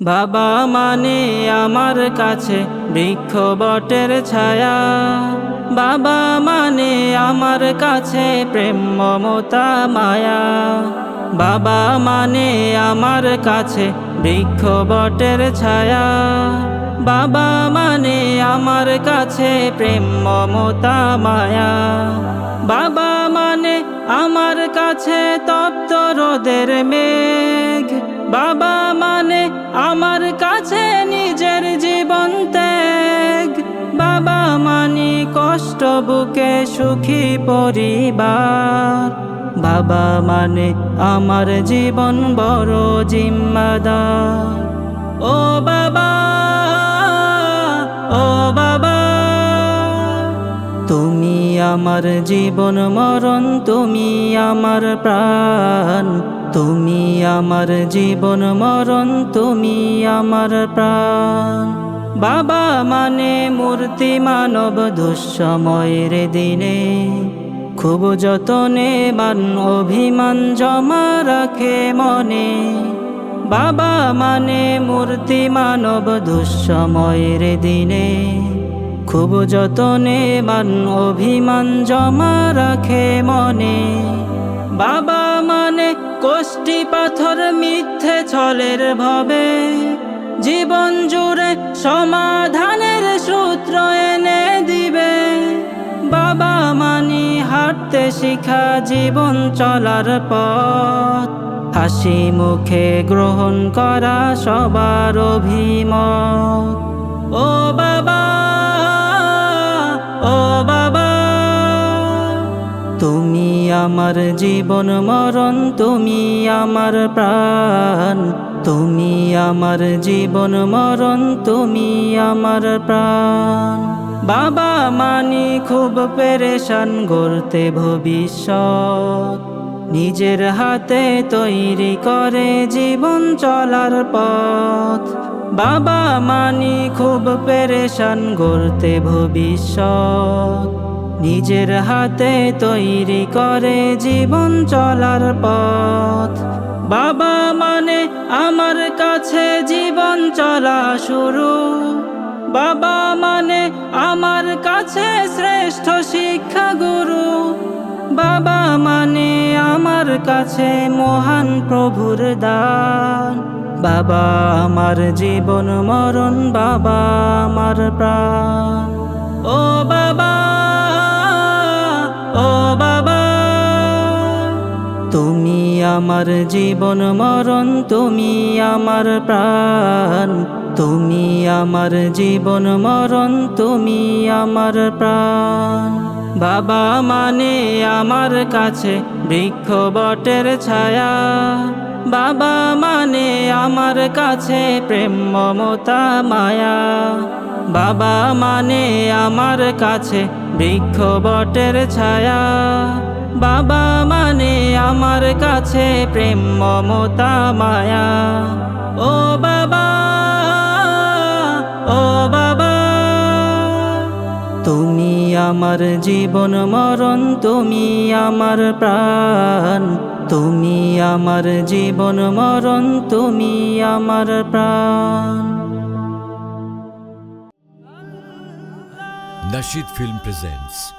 বাবা মানে আমার কাছে বৃক্ষ বটের ছায়া। বাবা মানে আমার কাছে প্রেম, মমতা, মায়া। বাবা মানে আমার কাছে বৃক্ষ বটের ছায়া। বাবা মানে আমার কাছে প্রেম, মমতা, মায়া। বাবা মানে আমার কাছে তপ্ত রোদের মেঘ। বাবা মানে আমার কাছে নিজের জীবন ত্যাগ। বাবা মানি কষ্ট, বুকে সুখী পরিবার। বাবা মানে আমার জীবন বড় জিম্মাদার। ও বাবা ও বাবা, তুমি আমার জীবন মরণ, তুমি আমার প্রাণ। তুমি আমার জীবন মরণ, তুমি আমার প্রাণ। বাবা মানে মূর্তি মানব দুঃসময়ের দিনে। খুব যতনে মান অভিমান জমা রাখে মনে। বাবা মানে মূর্তি মানব দুঃসময়ের দিনে। খুব যতনে মান অভিমান জমা রাখে মনে। বাবা মানে কোষ্টি পাথর মিথ্যে ছলের ভবে। জীবন জুড়ে সমাধানের সূত্র এনে দিবে। বাবা মানি হাঁটতে শিখা জীবন চলার পথ। হাসি মুখে গ্রহণ করা সবার অভিমত। ও বাবা আমার জীবন মরণ, তুমি আমার প্রাণ। তুমি আমার জীবন মরণ, তুমি আমার প্রাণ। বাবা মানি খুব পেরেশান গড়তে ভবিষ্যৎ। নিজের হাতে তৈরি করে জীবন চলার পথ। বাবা মানি খুব পেরেশান গড়তে ভবিষ্যৎ। নিজের হাতে তৈরি করে জীবন চলার পথ। বাবা মানে আমার কাছে জীবন চলা শুরু। বাবা মানে আমার কাছে শ্রেষ্ঠ শিক্ষা গুরু বাবা মানে আমার কাছে মহান প্রভুর দান। বাবা আমার জীবন মরণ, বাবা আমার প্রাণ। ও বাবা আমার জীবন মরণ, তুমি আমার প্রাণ। তুমি আমার জীবন মরণ, তুমি আমার প্রাণ। বাবা মানে আমার কাছে বৃক্ষ বটের ছায়া। বাবা মানে আমার কাছে প্রেম, মমতা, মায়া। বাবা মানে আমার কাছে বৃক্ষ বটের ছায়া। বাবা মানে আমার কাছে প্রেম, মমতা, মায়া। ও বাবা ও বাবা, তুমি আমার জীবন মরণ, তুমি আমার প্রাণ। তুমি আমার জীবন মরণ, তুমি আমার প্রাণ। Nashid Film presents